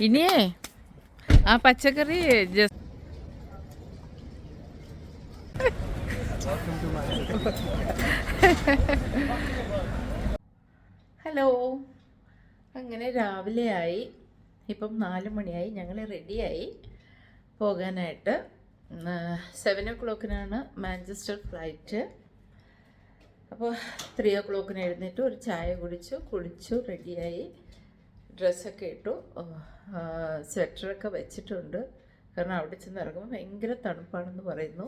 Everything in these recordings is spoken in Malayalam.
ഇനിയേ ആ പച്ചക്കറി ഹലോ അങ്ങനെ രാവിലെ ആയി. ഇപ്പം നാല് മണിയായി. ഞങ്ങൾ റെഡിയായി പോകാനായിട്ട്. സെവൻ ഒ ക്ലോക്കിനാണ് മാഞ്ചസ്റ്റർ ഫ്ലൈറ്റ് അപ്പോൾ ത്രീ ഓ ക്ലോക്കിന് എഴുന്നേറ്റ് ഒരു ചായ കുടിച്ചു കുളിച്ചു റെഡിയായി ഡ്രസ്സൊക്കെ ഇട്ടു. സ്വെറ്ററൊക്കെ വെച്ചിട്ടുണ്ട്. കാരണം അവിടെ ചെന്ന് ഇറങ്ങുമ്പോൾ ഭയങ്കര തണുപ്പാണെന്ന് പറയുന്നു.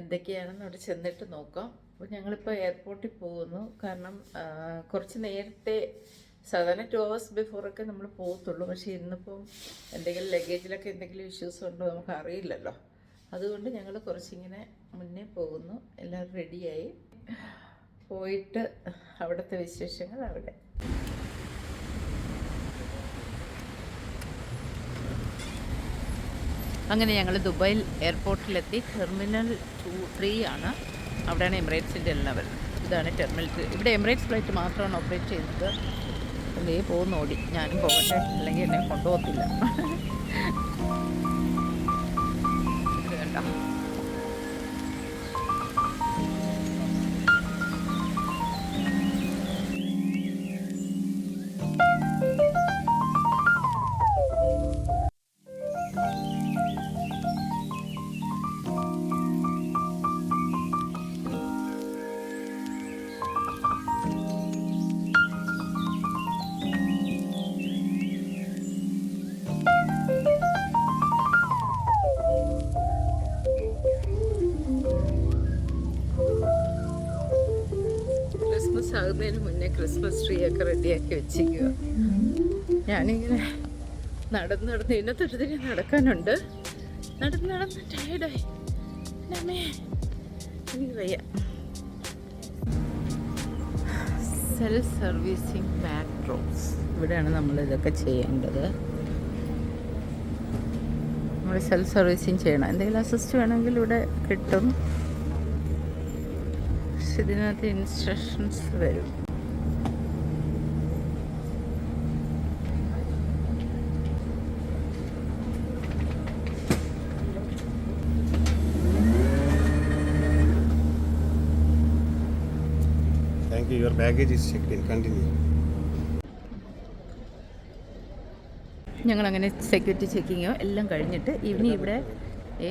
എന്തൊക്കെയാണെന്ന് അവിടെ ചെന്നിട്ട് നോക്കാം. അപ്പോൾ ഞങ്ങളിപ്പോൾ എയർപോർട്ടിൽ പോകുന്നു. കാരണം കുറച്ച് നേരത്തെ സാധാരണ ടു അവേഴ്സ് ബിഫോറൊക്കെ നമ്മൾ പോകത്തുള്ളൂ. പക്ഷേ ഇന്നിപ്പം എന്തെങ്കിലും ലഗേജിലൊക്കെ എന്തെങ്കിലും ഇഷ്യൂസ് ഉണ്ടോ നമുക്ക് അറിയില്ലല്ലോ. അതുകൊണ്ട് ഞങ്ങൾ കുറച്ചിങ്ങനെ മുന്നേ പോകുന്നു. എല്ലാവരും റെഡിയായി പോയിട്ട് അവിടുത്തെ വിശേഷങ്ങൾ അവിടെ. അങ്ങനെ ഞങ്ങൾ ദുബായിൽ എയർപോർട്ടിലെത്തി. ടെർമിനൽ ടു ത്രീ ആണ് അവിടെയാണ് എമിറേറ്റ്സിന്റെ എല്ലാം വരുന്നത്. ഇതാണ് ടെർമിനൽ ത്രീ ഇവിടെ എമിറേറ്റ്സ് ഫ്ലൈറ്റ് മാത്രമാണ് ഓപ്പറേറ്റ് ചെയ്യുന്നത്. അല്ലേ പോകുന്നോടി. ഞാനും പോകട്ടെ. അല്ലെങ്കിൽ എന്നെ കൊണ്ടുപോകത്തില്ല. ക്രിസ്മസ് ട്രീ ഒക്കെ റെഡിയാക്കി വെച്ചിരിക്കുക ഞാനിങ്ങനെ നടന്ന് നടന്ന് ഇന്നത്തെ ഇന്നത്തൊട്ടത്തിന് നടക്കാനുണ്ട്. നടന്ന് നടന്ന് ടയർഡായി നമ്മേ വയ്യ. സെൽഫ് സർവീസിങ് ബാക്ക്ഡ്രോപ്സ് ഇവിടെയാണ് നമ്മൾ ഇതൊക്കെ ചെയ്യേണ്ടത്. നമ്മൾ സെൽഫ് സർവീസിങ് ചെയ്യണം. എന്തെങ്കിലും അസിസ്റ്റ് വേണമെങ്കിൽ ഇവിടെ കിട്ടും. പക്ഷെ ഇതിനകത്ത് ഇൻസ്ട്രക്ഷൻസ് വരും. Thank is checked in continue. ഞങ്ങളങ്ങനെ സെക്യൂരിറ്റി ചെക്കിങ്ങോ എല്ലാം കഴിഞ്ഞിട്ട് ഇനി ഇവിടെ എ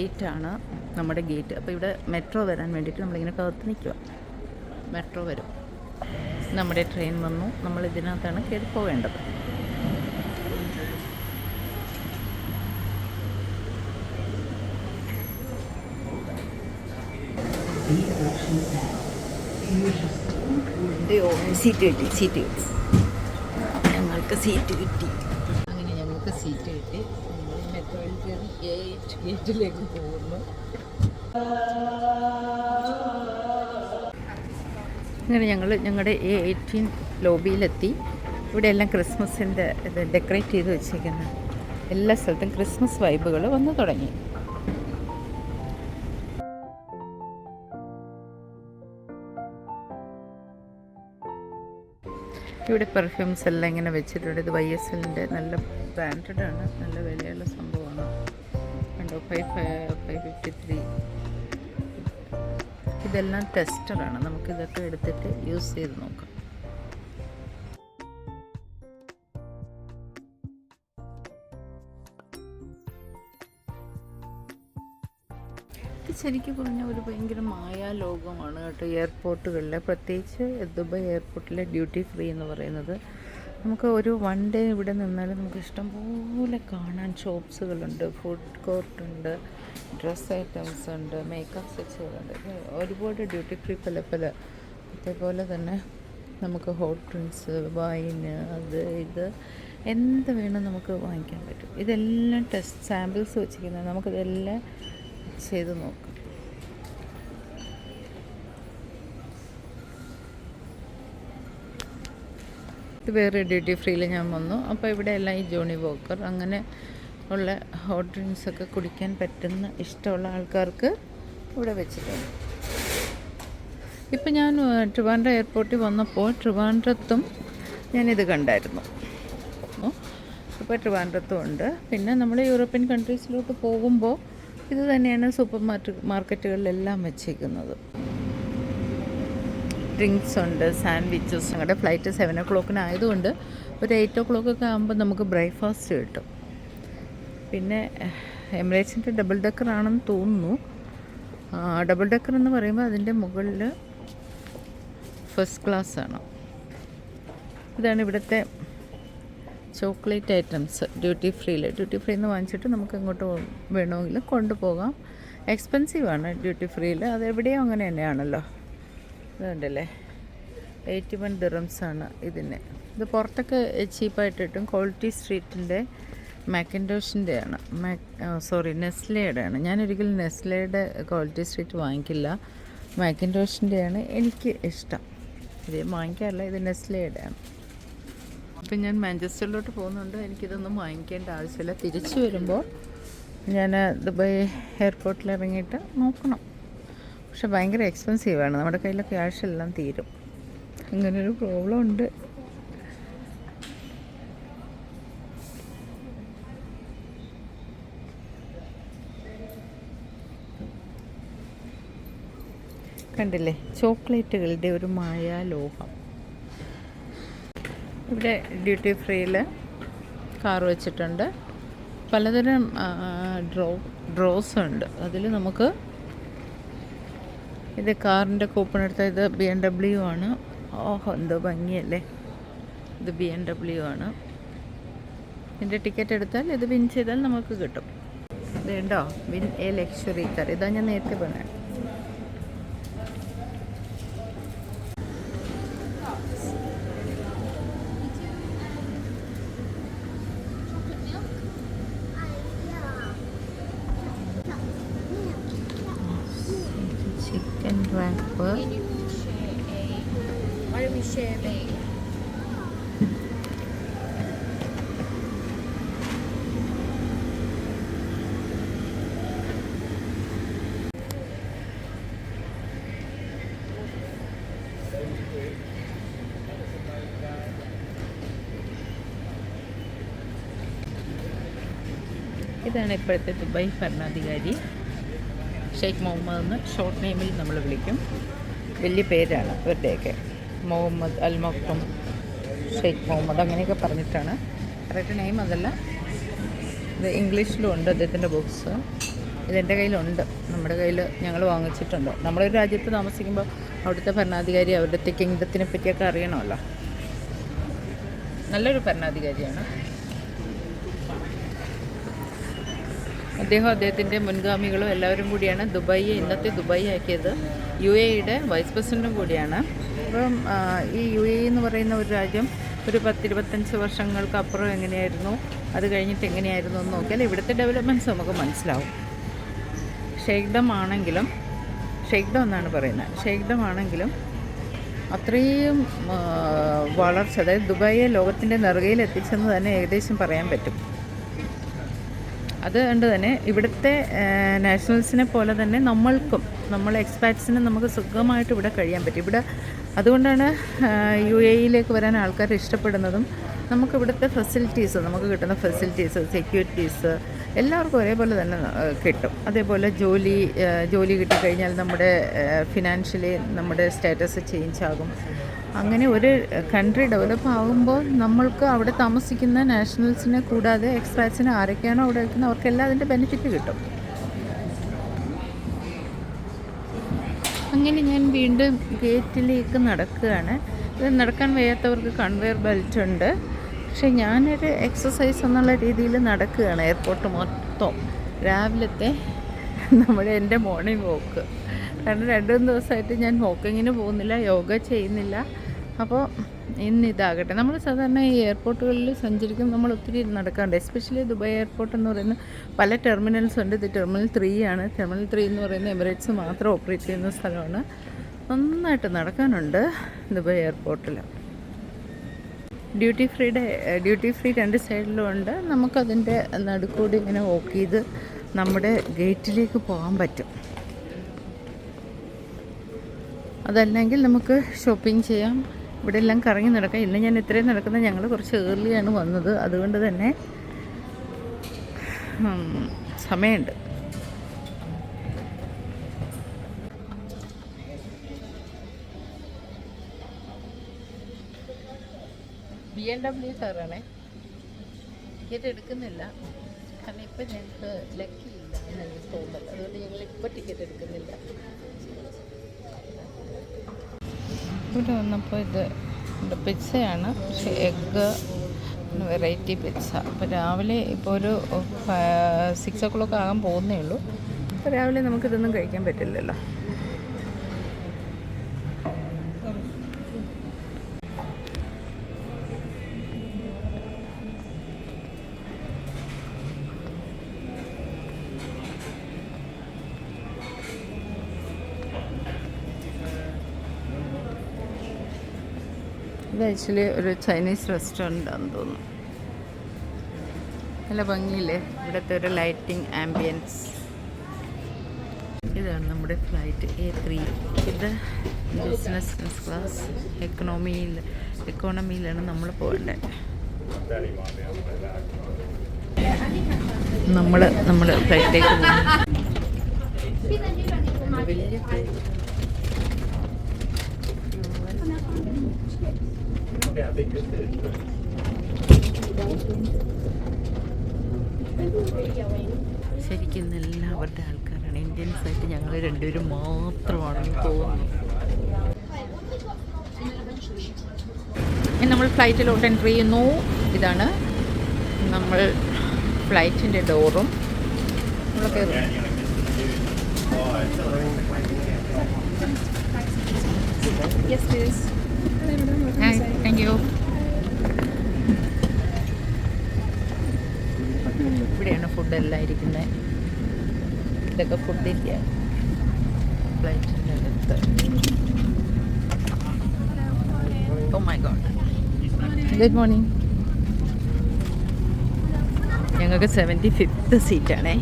എയ്റ്റ് ആണ് നമ്മുടെ ഗേറ്റ് അപ്പോൾ ഇവിടെ മെട്രോ വരാൻ വേണ്ടിയിട്ട് നമ്മളിങ്ങനെ കാത്ത് നിൽക്കുക മെട്രോ വരും. നമ്മുടെ ട്രെയിൻ വന്നു. നമ്മൾ ഇതിനകത്താണ് കയറി പോവേണ്ടത്. സീറ്റ് കിട്ടി സീറ്റ് കിട്ടി. ഞങ്ങൾക്ക് സീറ്റ് കിട്ടി. അങ്ങനെ ഞങ്ങൾക്ക് സീറ്റ് കിട്ടി. നമ്മൾ മെട്രോയിൽ കയറി എയ്റ്റ് ഗേറ്റിലേക്ക് പോകുന്നു. അങ്ങനെ ഞങ്ങൾ ഞങ്ങളുടെ എ എയ്റ്റീൻ ലോബിയിലെത്തി ഇവിടെ എല്ലാം ക്രിസ്മസിന്റെ ഇത് ഡെക്കറേറ്റ് ചെയ്ത് വെച്ചിരിക്കുന്ന. എല്ലാ സ്ഥലത്തും ക്രിസ്മസ് വൈബുകൾ വന്ന് തുടങ്ങി. ഇവിടെ പെർഫ്യൂംസ് എല്ലാം ഇങ്ങനെ വെച്ചിട്ടുണ്ട്. ഇത് വൈ എസ് എല്ലിന്റെ നല്ല ബ്രാൻഡഡ് ആണ്. നല്ല വിലയുള്ള സംഭവമാണ്. കണ്ടോ? ഫൈവ് ഫൈവ് ഫിഫ്റ്റി ത്രീ ഇതെല്ലാം ടെസ്റ്ററാണ് നമുക്കിതൊക്കെ എടുത്തിട്ട് യൂസ് ചെയ്ത് നോക്കാം. ഇത് ശരിക്കും പറഞ്ഞാൽ ഒരു ഭയങ്കര മായാലോകമാണ് കേട്ടോ എയർപോർട്ടുകളിൽ. പ്രത്യേകിച്ച് ദുബായ് എയർപോർട്ടിലെ ഡ്യൂട്ടി ഫ്രീ എന്ന് പറയുന്നത്. നമുക്ക് ഒരു വൺ ഡേ ഇവിടെ നിന്നാൽ നമുക്ക് ഇഷ്ടംപോലെ കാണാൻ ഷോപ്സുകളുണ്ട് ഫുഡ് കോർട്ട് ഉണ്ട് ഡ്രസ് ഐറ്റംസ് ഉണ്ട് മേക്കപ്പ് സെറ്റ്സുകളുണ്ട് ഒരുപാട് ഡ്യൂട്ടി ഫ്രീ പല പല. അതേപോലെ തന്നെ നമുക്ക് ഹോട്ട് ഡ്രിങ്ക്സ് വൈന് അത് ഇത് എന്ത് വേണം നമുക്ക് വാങ്ങിക്കാൻ പറ്റും. ഇതെല്ലാം ടെസ്റ്റ് സാമ്പിൾസ് വെച്ചിരിക്കുന്നത് നമുക്കിതെല്ലാം ചെയ്ത് നോക്കാം ഇത് വേറെ ഡ്യൂട്ടി ഫ്രീയിൽ ഞാൻ വന്നു. അപ്പോൾ ഇവിടെ എല്ലാം ഈ ജോണി വോക്കർ അങ്ങനെ ഉള്ള ഹോട്ട് ഡ്രിങ്ക്സൊക്കെ കുടിക്കാൻ പറ്റുന്ന ഇഷ്ടമുള്ള ആൾക്കാർക്ക് ഇവിടെ വെച്ചിട്ടുണ്ട്. ഇപ്പം ഞാൻ ട്രിവാൻഡ്ര എയർപോർട്ടിൽ വന്നപ്പോൾ ട്രിവാൻഡ്രത്തും ഞാനിത് കണ്ടായിരുന്നു. ഇപ്പോൾ ട്രിവാൻഡ്രത്തും ഉണ്ട്. പിന്നെ നമ്മൾ യൂറോപ്യൻ കൺട്രീസിലോട്ട് പോകുമ്പോൾ ഇത് തന്നെയാണ് സൂപ്പർ മാർക്കറ്റ് മാർക്കറ്റുകളിലെല്ലാം വെച്ചേക്കുന്നത്. ഡ്രിങ്ക്സ് ഉണ്ട് സാൻഡ്വിച്ചസ് ഞങ്ങളുടെ ഫ്ലൈറ്റ് സെവൻ ഒ ക്ലോക്കിനായതുകൊണ്ട് ഒരു എയ്റ്റ് ഒ ക്ലോക്കൊക്കെ ആകുമ്പോൾ നമുക്ക് ബ്രേക്ക്ഫാസ്റ്റ് കിട്ടും. പിന്നെ എമിറേറ്റ്സിന്റെ ഡബിൾ ഡെക്കർ ആണെന്ന് തോന്നുന്നു ഡബിൾ ഡെക്കർ എന്ന് പറയുമ്പോൾ അതിന്റെ മുകളിൽ ഫസ്റ്റ് ക്ലാസ് ആണ് ഇതാണ് ഇവിടുത്തെ ചോക്ലേറ്റ് ഐറ്റംസ് ഡ്യൂട്ടി ഫ്രീയിൽ ഡ്യൂട്ടി ഫ്രീ എന്ന് വാങ്ങിച്ചിട്ട് നമുക്ക് എങ്ങോട്ട് വേണമെങ്കിൽ കൊണ്ടുപോകാം. എക്സ്പെൻസീവാണ് ഡ്യൂട്ടി ഫ്രീയിൽ അത് എവിടെയും അങ്ങനെ തന്നെയാണല്ലോ. ഇതുണ്ടല്ലേ എയ്റ്റി വൺ ദിറംസ് ആണ് ഇതിന്. ഇത് പുറത്തൊക്കെ ചീപ്പായിട്ട് കിട്ടും. ക്വാളിറ്റി സ്ട്രീറ്റിന്റെ മാക്കിൻഡോഷിന്റെ ആണ്. സോറി നെസ്ലയുടെ ആണ്. ഞാനൊരിക്കലും നെസ്ലയുടെ ക്വാളിറ്റി സ്ട്രീറ്റ് വാങ്ങിക്കില്ല. മാക്കിൻഡോഷിന്റെയാണ് എനിക്ക് ഇഷ്ടം. ഇത് വാങ്ങിക്കാറില്ല. ഇത് നെസ്ലയുടെ ആണ്. ഇപ്പം ഞാൻ മാഞ്ചസ്റ്ററിലോട്ട് പോകുന്നുണ്ട്. എനിക്കിതൊന്നും വാങ്ങിക്കേണ്ട ആവശ്യമില്ല. തിരിച്ചു വരുമ്പോൾ ഞാൻ ദുബായ് എയർപോർട്ടിൽ ഇറങ്ങിയിട്ട് നോക്കണം. പക്ഷെ ഭയങ്കര എക്സ്പെൻസീവാണ് നമ്മുടെ കയ്യിലെ ക്യാഷ് എല്ലാം തീരും. അങ്ങനൊരു പ്രോബ്ലം ഉണ്ട്. കണ്ടില്ലേ? ചോക്ലേറ്റുകളുടെ ഒരു മായാലോകം ഇവിടെ ഡ്യൂട്ടി ഫ്രീയിൽ കാർ വെച്ചിട്ടുണ്ട്. പലതരം ഡ്രോ ഡ്രോസ് ഉണ്ട്. അതിൽ നമുക്ക് ഇത് കാറിന്റെ കൂപ്പൺ എടുത്ത ഇത് ബി എം ഡബ്ല്യു ആണ്. ഓഹോ എന്തോ ഭംഗിയല്ലേ. ഇത് ബി എം ഡബ്ല്യു ആണ്. ഇതിന്റെ ടിക്കറ്റ് എടുത്താൽ ഇത് വിൻ ചെയ്താൽ നമുക്ക് കിട്ടും. ഇതുണ്ടോ? വിൻ എ ലക്ഷറി കാർ ഇതാ ഞാൻ നേരത്തെ പറഞ്ഞത് chicken wrap Why don't we share a ഇതാണ് ഇപ്പോഴത്തെ ദുബായ് ഭരണാധികാരി ഷെയ്ഖ് മുഹമ്മദ് എന്ന് ഷോർട്ട് നെയിമിൽ നമ്മൾ വിളിക്കും. വലിയ പേരാണ് ഇവരുടെയൊക്കെ മുഹമ്മദ് അൽ മക്തും ഷെയ്ഖ് മുഹമ്മദ് അങ്ങനെയൊക്കെ പറഞ്ഞിട്ടാണ്. കറക്റ്റ് നെയിം അതല്ല. ഇത് ഇംഗ്ലീഷിലും ഉണ്ട് അദ്ദേഹത്തിന്റെ ബുക്സ് ഇതെന്റെ കയ്യിലുണ്ട്. നമ്മുടെ കയ്യിൽ ഞങ്ങൾ വാങ്ങിച്ചിട്ടുണ്ട്. നമ്മളൊരു രാജ്യത്ത് താമസിക്കുമ്പോൾ അവിടുത്തെ ഭരണാധികാരി അവരുടെ കിങ്ഡത്തിനെ പറ്റിയൊക്കെ അറിയണമല്ലോ. നല്ലൊരു ഭരണാധികാരിയാണ്. അദ്ദേഹം അദ്ദേഹത്തിന്റെ മുൻഗാമികളും എല്ലാവരും കൂടിയാണ് ദുബായിയെ ഇന്നത്തെ ദുബായി ആക്കിയത്. യു എയുടെ വൈസ് പ്രസിഡന്റും കൂടിയാണ്. അപ്പം ഈ യു എ എന്ന് പറയുന്ന ഒരു രാജ്യം ഒരു പത്തിരുപത്തഞ്ച് വർഷങ്ങൾക്ക് അപ്പുറം എങ്ങനെയായിരുന്നു? അത് കഴിഞ്ഞിട്ട് എങ്ങനെയായിരുന്നു എന്ന് നോക്കിയാൽ ഇവിടുത്തെ ഡെവലപ്മെന്റ്സ് നമുക്ക് മനസ്സിലാവും. ഷെയ്ഡം ആണെങ്കിലും ഷെയ്ഡം എന്നാണ് പറയുന്നത്. ഷെയ്ഡം ആണെങ്കിലും അത്രയും വളർച്ച അതായത് ദുബായിയെ ലോകത്തിന്റെ നെറുകയിൽ എത്തിച്ചെന്ന് തന്നെ ഏകദേശം പറയാൻ പറ്റും. അതുകൊണ്ട് തന്നെ ഇവിടുത്തെ നാഷണൽസിനെ പോലെ തന്നെ നമ്മൾക്കും നമ്മൾ എക്സ്പാറ്റ്സിനും നമുക്ക് സുഖമായിട്ട് ഇവിടെ കഴിയാൻ പറ്റും. ഇവിടെ അതുകൊണ്ടാണ് യു എയിലേക്ക് വരാൻ ആൾക്കാർ ഇഷ്ടപ്പെടുന്നതും നമുക്ക് ഇവിടുത്തെ ഫെസിലിറ്റീസ് നമുക്ക് കിട്ടുന്ന ഫെസിലിറ്റീസ് സെക്യൂരിറ്റീസ് എല്ലാവർക്കും ഒരേപോലെ തന്നെ കിട്ടും. അതേപോലെ ജോലി ജോലി കിട്ടിക്കഴിഞ്ഞാൽ നമ്മുടെ ഫിനാൻഷ്യലി നമ്മുടെ സ്റ്റാറ്റസ് ചേഞ്ച് ആകും. അങ്ങനെ ഒരു കൺട്രി ഡെവലപ്പ് ആകുമ്പോൾ നമ്മൾക്ക് അവിടെ താമസിക്കുന്ന നാഷണൽസിനെ കൂടാതെ എക്സ്പ്രാറ്റ്സിനെ ആരൊക്കെയാണോ അവിടെ നിൽക്കുന്നത് അവർക്കെല്ലാം അതിന്റെ ബെനിഫിറ്റ് കിട്ടും. അങ്ങനെ ഞാൻ വീണ്ടും ഗേറ്റിലേക്ക് നടക്കുകയാണ്. ഇത് നടക്കാൻ വയ്യാത്തവർക്ക് കൺവെയർ ബെൽറ്റ് ഉണ്ട്. പക്ഷേ ഞാനൊരു എക്സസൈസ് എന്നുള്ള രീതിയിൽ നടക്കുകയാണ് എയർപോർട്ട് മൊത്തം. രാവിലത്തെ നമ്മുടെ എന്റെ മോർണിംഗ് വോക്ക് കാരണം രണ്ട് മൂന്ന് ദിവസമായിട്ട് ഞാൻ വോക്കിങ്ങിന് പോകുന്നില്ല യോഗ ചെയ്യുന്നില്ല. അപ്പോൾ ഇന്ന് ഇതാകട്ടെ നമ്മൾ സാധാരണ ഈ എയർപോർട്ടുകളിൽ സഞ്ചരിക്കുമ്പോൾ നമ്മൾ ഒത്തിരി നടക്കാറുണ്ട്. എസ്പെഷ്യലി ദുബായ് എയർപോർട്ട് എന്ന് പറയുന്ന പല ടെർമിനൽസ് ഉണ്ട്. ഇത് ടെർമിനൽ ത്രീ ആണ്. ടെർമിനൽ ത്രീ എന്ന് പറയുന്ന എമിറേറ്റ്സ് മാത്രം ഓപ്പറേറ്റ് ചെയ്യുന്ന സ്ഥലമാണ്. നന്നായിട്ട് നടക്കാനുണ്ട് ദുബായ് എയർപോർട്ടിൽ. ഡ്യൂട്ടി ഫ്രീയുടെ ഡ്യൂട്ടി ഫ്രീ രണ്ട് സൈഡിലും ഉണ്ട്. നമുക്കതിന്റെ നടുക്കൂടി ഇങ്ങനെ വോക്ക് ചെയ്ത് നമ്മുടെ ഗേറ്റിലേക്ക് പോകാൻ പറ്റും. അതല്ലെങ്കിൽ നമുക്ക് ഷോപ്പിംഗ് ചെയ്യാം. ഇവിടെ എല്ലാം കറങ്ങി നടക്കാം. ഇന്ന് ഞാൻ ഇത്രയും നടക്കുന്നത് ഞങ്ങൾ കുറച്ച് ഏർലിയാണ് വന്നത്. അതുകൊണ്ട് തന്നെ സമയമുണ്ട്. ബി എം ഡബ്ല്യു കാറാണേ ടിക്കറ്റ് എടുക്കുന്നില്ല. കാരണം ഇപ്പം ഞങ്ങൾക്ക് ലക്കിയില്ല ഇല്ല എന്ന് എനിക്ക് തോന്നുന്നത് അതുകൊണ്ട് ഞങ്ങൾ ഇപ്പം ടിക്കറ്റ് എടുക്കുന്നില്ല. ഇവിടെ വന്നപ്പോൾ ഇത് പിസ്സയാണ്. പക്ഷേ എഗ്ഗ് വെറൈറ്റി പിസ്സ. അപ്പോൾ രാവിലെ ഇപ്പോൾ ഒരു സിക്സ് ഓ ക്ലോക്ക് ആകാൻ പോകുന്നേ ഉള്ളൂ. അപ്പോൾ രാവിലെ നമുക്കിതൊന്നും കഴിക്കാൻ പറ്റില്ലല്ലോ. ആക്ച്വലി ഒരു ചൈനീസ് റെസ്റ്റോറന്റ് ആണെന്ന് തോന്നുന്നു. നല്ല ഭംഗിയില്ലേ? ഇവിടുത്തെ ഒരു ലൈറ്റിംഗ് ആംബിയൻസ് ഇതാണ് നമ്മുടെ ഫ്ലൈറ്റ് എ ത്രീ ഇത് ബിസിനസ് ക്ലാസ് എക്കണോമിയിൽ എക്കോണമിയിലാണ് നമ്മൾ പോകേണ്ടത് നമ്മൾ നമ്മൾ ഫ്ലൈറ്റിലേക്ക് പോകുന്നു വലിയ ശരിക്കും നല്ല അവരുടെ ആൾക്കാരാണ്. ഇന്ത്യൻസ് ആയിട്ട് ഞങ്ങൾ രണ്ടുപേരും മാത്രമാണെന്ന് തോന്നുന്നു. ഇനി നമ്മൾ ഫ്ലൈറ്റിലോട്ട് എൻട്രി ചെയ്യുന്നു. ഇതാണ് നമ്മൾ ഫ്ലൈറ്റിന്റെ ഡോറും. നമ്മൾ കയറും Yes, please. താങ്ക് യു ഇവിടെയാണ് ഫുഡെല്ലാം ഇരിക്കുന്നത് ഇതൊക്കെ ഫുഡിന്റെ ഫ്ലൈറ്റിന്റെ അടുത്ത്. Oh my god good morning ഞങ്ങൾക്ക് സെവന്റി ഫിഫ്ത്ത് സീറ്റാണേ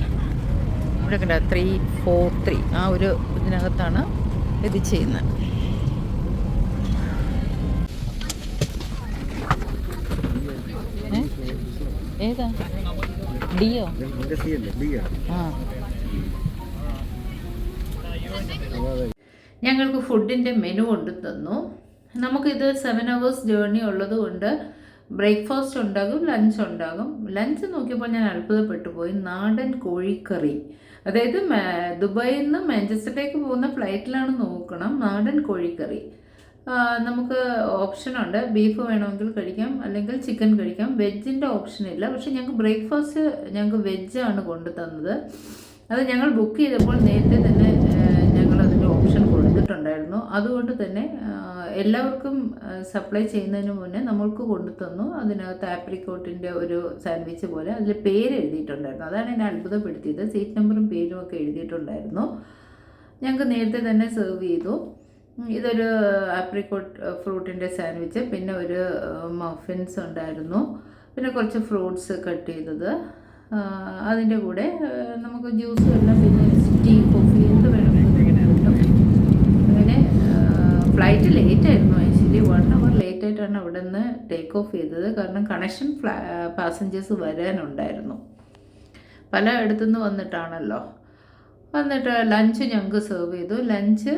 ഇവിടെ കണ്ട? ത്രീ ഫോർ ത്രീ ആ ഒരു ഇതിനകത്താണ് ഇത് ചെയ്യുന്നത്. ഏതാ? ഡിയോ? ഞങ്ങൾക്ക് ഫുഡിന്റെ മെനു കൊണ്ട് തന്നു. നമുക്കിത് സെവൻ അവേഴ്സ് ജേർണി ഉള്ളത് കൊണ്ട് ബ്രേക്ക്ഫാസ്റ്റ് ഉണ്ടാകും ലഞ്ച് ഉണ്ടാകും. ലഞ്ച് നോക്കിയപ്പോൾ ഞാൻ അത്ഭുതപ്പെട്ടു പോയി. നാടൻ കോഴിക്കറി. അതായത് ദുബായിൽ നിന്ന് മാഞ്ചസ്റ്ററിലേക്ക് പോകുന്ന ഫ്ലൈറ്റിലാണ് നോക്കണം. നാടൻ കോഴിക്കറി. നമുക്ക് ഓപ്ഷനുണ്ട് ബീഫ് വേണമെങ്കിൽ കഴിക്കാം. അല്ലെങ്കിൽ ചിക്കൻ കഴിക്കാം. വെജിന്റെ ഓപ്ഷൻ ഇല്ല. പക്ഷേ ഞങ്ങൾക്ക് ബ്രേക്ക്ഫാസ്റ്റ് ഞങ്ങൾക്ക് വെജാണ് കൊണ്ടു തന്നത്. അത് ഞങ്ങൾ ബുക്ക് ചെയ്തപ്പോൾ നേരത്തെ തന്നെ ഞങ്ങൾ അതിന്റെ ഓപ്ഷൻ കൊടുത്തിട്ടുണ്ടായിരുന്നു. അതുകൊണ്ട് തന്നെ എല്ലാവർക്കും സപ്ലൈ ചെയ്യുന്നതിന് മുന്നേ നമ്മൾക്ക് കൊണ്ടു തന്നു. അതിനകത്ത് ആപ്രിക്കോട്ടിന്റെ ഒരു സാൻഡ്വിച്ച് പോലെ അതിൽ പേര് എഴുതിയിട്ടുണ്ടായിരുന്നു. അതാണ് എന്നെ അത്ഭുതപ്പെടുത്തിയത്. സീറ്റ് നമ്പറും പേരും ഒക്കെ എഴുതിയിട്ടുണ്ടായിരുന്നു. ഞങ്ങൾക്ക് നേരത്തെ തന്നെ സെർവ് ചെയ്തു. ഇതൊരു ആപ്രിക്കോട്ട് ഫ്രൂട്ടിന്റെ സാൻഡ്വിച്ച് പിന്നെ ഒരു മഫിൻസ് ഉണ്ടായിരുന്നു. പിന്നെ കുറച്ച് ഫ്രൂട്ട്സ് കട്ട് ചെയ്തത്. അതിന്റെ കൂടെ നമുക്ക് ജ്യൂസ് എല്ലാം പിന്നെ ടീ കോഫി എന്ത് വേണമെങ്കിലും അങ്ങനെ ഫ്ലൈറ്റ് ലേറ്റ് ആയിരുന്നു. ആക്ച്വലി വൺ അവർ ലേറ്റ് ആയിട്ടാണ് അവിടെ നിന്ന് ടേക്ക് ഓഫ് ചെയ്തത്. കാരണം കണക്ഷൻ ഫ്ലാ പാസഞ്ചേഴ്സ് വരാനുണ്ടായിരുന്നു. പല ഇടത്തുനിന്ന് വന്നിട്ടാണല്ലോ. വന്നിട്ട് ലഞ്ച് ഞങ്ങൾക്ക് സെർവ് ചെയ്തു. ലഞ്ച്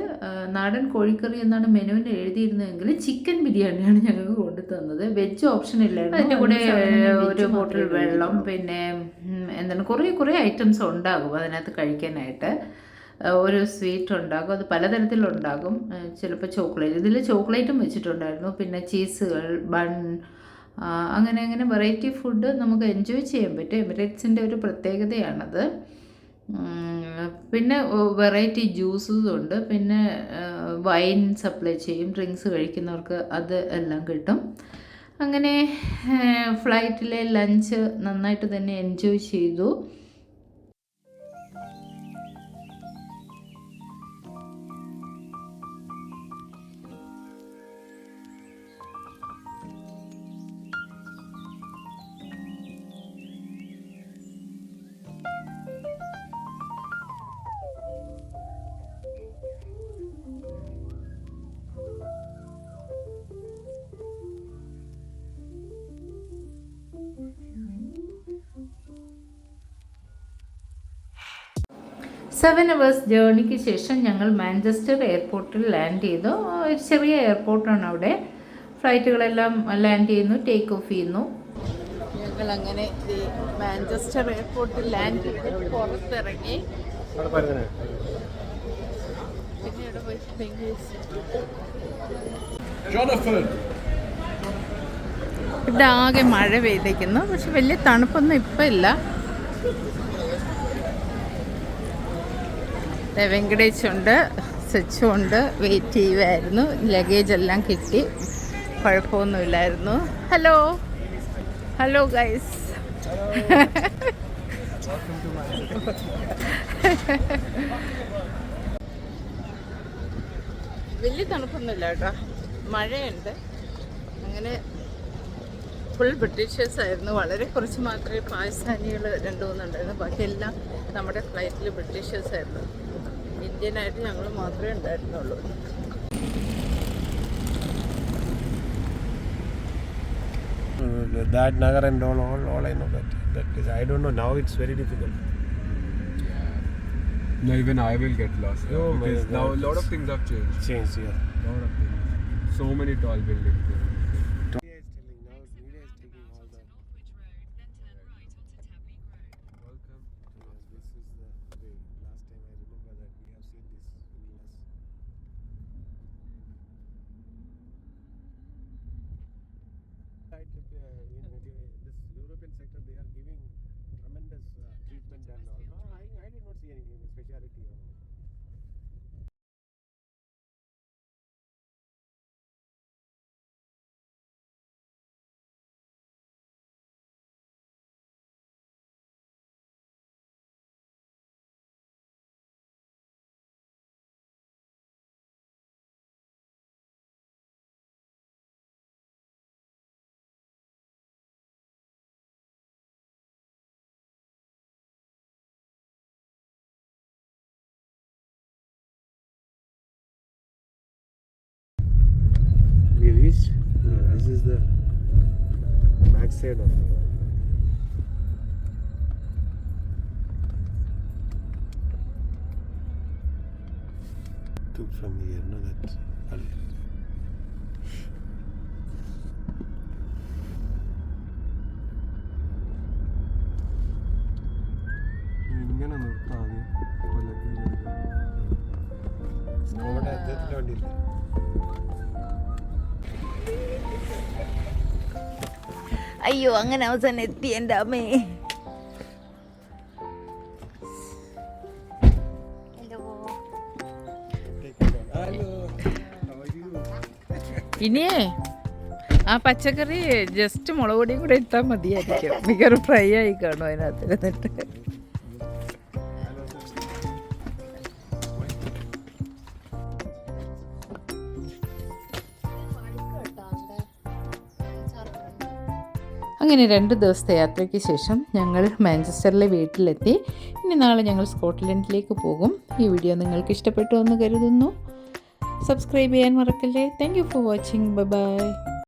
നാടൻ കോഴിക്കറി എന്നാണ് മെനുവിൽ എഴുതിയിരുന്നതെങ്കിൽ ചിക്കൻ ബിരിയാണിയാണ് ഞങ്ങൾക്ക് കൊണ്ടു തന്നത്. വെജ് ഓപ്ഷൻ ഇല്ലായിരുന്നു. അതിന്റെ കൂടെ ഒരു ബോട്ടിൽ വെള്ളം പിന്നെ എന്താണ് കുറേ കുറേ ഐറ്റംസ് ഉണ്ടാകും അതിനകത്ത് കഴിക്കാനായിട്ട്. ഒരു സ്വീറ്റ് ഉണ്ടാകും അത് പലതരത്തിലുണ്ടാകും ചിലപ്പോൾ ചോക്ലേറ്റ് ഇതിൽ ചോക്ലേറ്റും വെച്ചിട്ടുണ്ടായിരുന്നു. പിന്നെ ചീസുകൾ ബൺ അങ്ങനെ അങ്ങനെ വെറൈറ്റി ഫുഡ് നമുക്ക് എൻജോയ് ചെയ്യാൻ പറ്റും. എമിറേറ്റ്സിന്റെ ഒരു പ്രത്യേകതയാണത്. പിന്നെ വെറൈറ്റി ജ്യൂസസ് ഉണ്ട്. പിന്നെ വൈൻ സപ്ലൈ ചെയ്യും. ഡ്രിങ്ക്സ് കഴിക്കുന്നവർക്ക് അത് എല്ലാം കിട്ടും. അങ്ങനെ ഫ്ലൈറ്റിലെ ലഞ്ച് നന്നായിട്ട് തന്നെ എൻജോയ് ചെയ്തു. സെവൻ അവേഴ്സ് ജേർണിക്ക് ശേഷം ഞങ്ങൾ മാഞ്ചസ്റ്റർ എയർപോർട്ടിൽ ലാൻഡ് ചെയ്തു. ഒരു ചെറിയ എയർപോർട്ടാണ് അവിടെ. ഫ്ലൈറ്റുകളെല്ലാം ലാൻഡ് ചെയ്യുന്നു ടേക്ക് ഓഫ് ചെയ്യുന്നു. ഞങ്ങൾ അങ്ങനെ മാഞ്ചസ്റ്റർ എയർപോർട്ടിൽ ലാൻഡ് ചെയ്ത് പുറത്തിറങ്ങി! ഇവിടെ ആകെ മഴ പെയ്തേക്കുന്നു പക്ഷെ വലിയ തണുപ്പൊന്നും ഇപ്പം ഇല്ല. വെങ്കടേശുണ്ട് സച്ചുണ്ട് വെയിറ്റ് ചെയ്യുമായിരുന്നു ലഗേജ് എല്ലാം കിട്ടി. കുഴപ്പമൊന്നുമില്ലായിരുന്നു. ഹലോ ഹലോ ഗൈസ് വലിയ തണുപ്പൊന്നുമില്ല കേട്ടോ. മഴയുണ്ട്. അങ്ങനെ ഫുൾ ബ്രിട്ടീഷേഴ്സ് ആയിരുന്നു. വളരെ കുറച്ച് മാത്രമേ പാകിസ്ഥാനികൾ രണ്ടു മൂന്നുണ്ടായിരുന്നു ബാക്കിയെല്ലാം നമ്മുടെ ഫ്ലൈറ്റിൽ ബ്രിട്ടീഷേഴ്സ് ആയിരുന്നു. ഇന്ത്യനായിട്ട് ഞങ്ങൾ മാത്രമേ ഉണ്ടായിരുന്നുള്ളൂ Uh, that Nagar and all, all, all I know that. That is, I don't know. Now it's very difficult. No, even I will get lost. no, Oh because now a lot of things have changed. Changed, yeah. lot of things. So many tall buildings. Media Uh, this is the backside of. the Took from here, no, that. അയ്യോ അങ്ങനെ അവസാനം എത്തി എന്റെ അമ്മേ. ഇനിയേ ആ പച്ചക്കറി ജസ്റ്റ് മുളക് പൊടിയും കൂടെ ഇട്ടാൽ മതിയായിരിക്കും. മിക്കവാറും ഫ്രൈ ആയി കാണും അതിനകത്ത്. ഇരുന്നിട്ട് അങ്ങനെ രണ്ട് ദിവസത്തെ യാത്രയ്ക്ക് ശേഷം ഞങ്ങൾ മാഞ്ചസ്റ്ററിലെ വീട്ടിലെത്തി. ഇനി നാളെ ഞങ്ങൾ സ്കോട്ട്ലൻഡിലേക്ക് പോകും. ഈ വീഡിയോ നിങ്ങൾക്ക് ഇഷ്ടപ്പെട്ടു എന്ന് കരുതുന്നു. സബ്സ്ക്രൈബ് ചെയ്യാൻ മറക്കല്ലേ. Thank you for watching bye bye